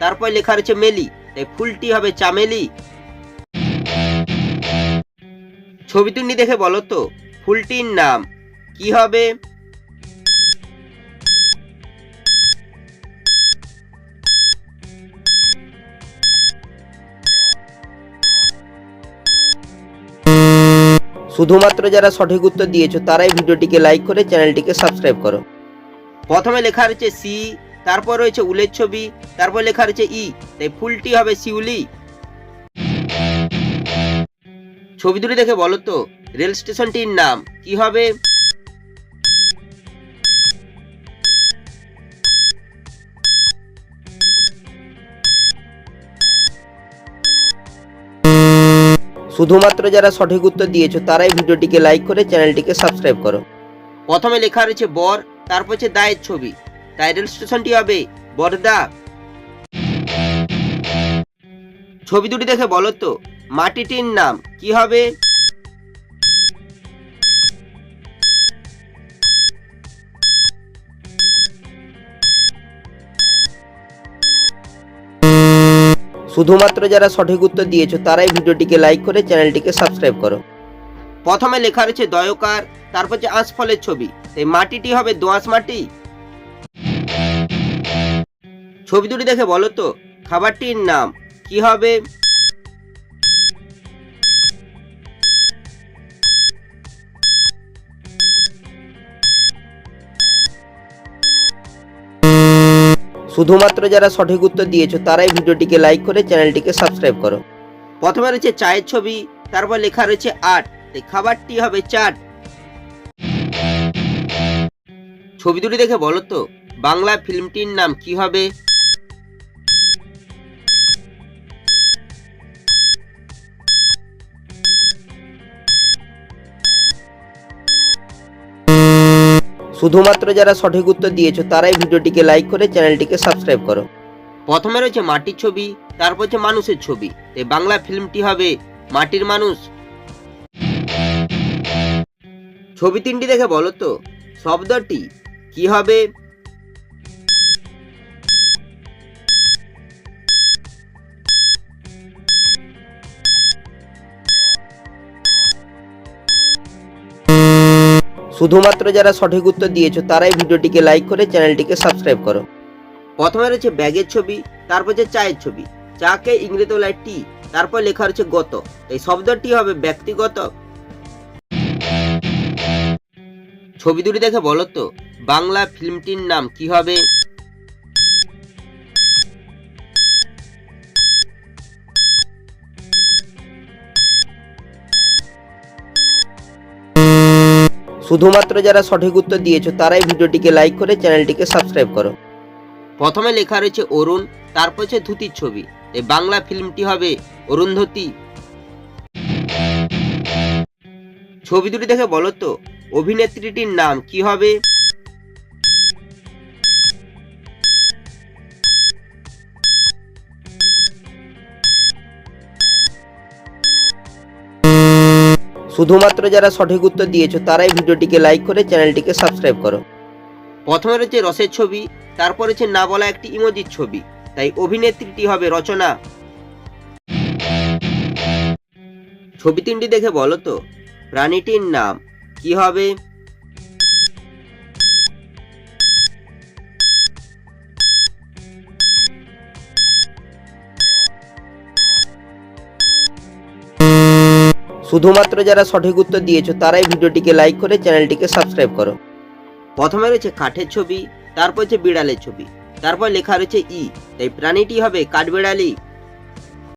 তারপর লেখা রয়েছে মেলি, তাই ফুলটি হবে চামেলি। ছবি তুন্ডি দেখে বলো তো, ফুলটির নাম কি হবে? শুধুমাত্র যারা সঠিক উত্তর দিয়েছ, তারাই ভিডিওটিকে লাইক করে চ্যানেলটিকে সাবস্ক্রাইব করো। প্রথমে লেখা রয়েছে সি তারপর রয়েছে উলের ছবি, তারপর লেখা রয়েছে ই, তাই ফুলটি হবে শিউলি। ছবি দুটি দেখে বলো তো, রেল স্টেশনটির নাম কি হবে? শুধুমাত্র যারা সঠিক উত্তর দিয়েছ, তারাই ভিডিওটিকে লাইক করে চ্যানেলটিকে সাবস্ক্রাইব করো। প্রথমে লেখা রয়েছে বর, তারপর হচ্ছে দায়ের ছবি। তাই রেল স্টেশনটি হবে বরদা। ছবি দুটি দেখে বলো তো, মাটিটির নাম কি হবে? শুধুমাত্র যারা সঠিক উত্তর দিয়েছ, তারাই ভিডিওটিকে লাইক করে চ্যানেলটিকে সাবস্ক্রাইব করো। প্রথমে লেখা রয়েছে দয়কার, তারপর হচ্ছে আঁশফলের ছবি। এই মাটিটি হবে দোঁয়াশ মাটি? ছবি দুটি দেখে বলো তো। খাবারটির নাম কি হবে? শুধুমাত্র যারা সঠিক উত্তর দিয়েছ, তারাই ভিডিওটিকে লাইক করে চ্যানেলটিকে সাবস্ক্রাইব করো। প্রথমে রয়েছে চায়ের ছবি, তারপর লেখা রয়েছে আট, তাই খাবারটি হবে চাট। ছবি দুটি দেখে বলো তো, বাংলা ফিল্মটির নাম কি হবে? শুধুমাত্র যারা সঠিক উত্তর দিয়েছ, তারাই ভিডিওটিকে লাইক করে চ্যানেলটিকে সাবস্ক্রাইব করো। প্রথমে রয়েছে মাটির ছবি, তারপর হচ্ছে মানুষের ছবি। এই বাংলা ফিল্মটি হবে মাটির মানুষ। ছবি তিনটি দেখে বলো তো, শব্দটি কি হবে? শুধুমাত্র যারা সঠিক উত্তর দিয়েছ, তারাই ভিডিওটিকে লাইক করে চ্যানেলটিকে সাবস্ক্রাইব করো। প্রথমে রয়েছে ব্যাগের ছবি, তারপর যে চায়ের ছবি। চাকে ইংরেজি বলায় টি তারপর লেখা রয়েছে গত। এই শব্দটি হবে ব্যক্তিগত। ছবি দুটি দেখে বলো তো, বাংলা ফিল্মটির নাম কি হবে? শুধুমাত্র যারা সঠিক উত্তর দিয়েছ, তারাই ভিডিওটিকে লাইক করে চ্যানেলটিকে সাবস্ক্রাইব করো। প্রথমে লেখা রয়েছে অরুণ, তারপর হচ্ছে ধুতির ছবি। এই বাংলা ফিল্মটি হবে অরুন্ধতি ছবি দুটি দেখে বলো তো, অভিনেত্রীটির নাম কি হবে? শুধুমাত্র যারা সঠিক উত্তর দিয়েছ, তারাই ভিডিওটিকে লাইক করে চ্যানেলটিকে সাবস্ক্রাইব করো। প্রথমে রয়েছে রসের ছবি, তারপর রয়েছে না বলা একটি ইমোজির ছবি, তাই অভিনেত্রীটি হবে রচনা। ছবি তিনটি দেখে বলো তো, প্রাণীটির নাম কি হবে? শুধুমাত্র যারা সঠিক উত্তর দিয়েছ, তারাই ভিডিওটিকে লাইক করে চ্যানেলটিকে সাবস্ক্রাইব করো। প্রথমে রয়েছে কাঠের ছবি, তারপর হচ্ছে বিড়ালের ছবি, তারপর লেখা রয়েছে ই, তাই প্রাণীটি হবে কাঠবিড়ালি।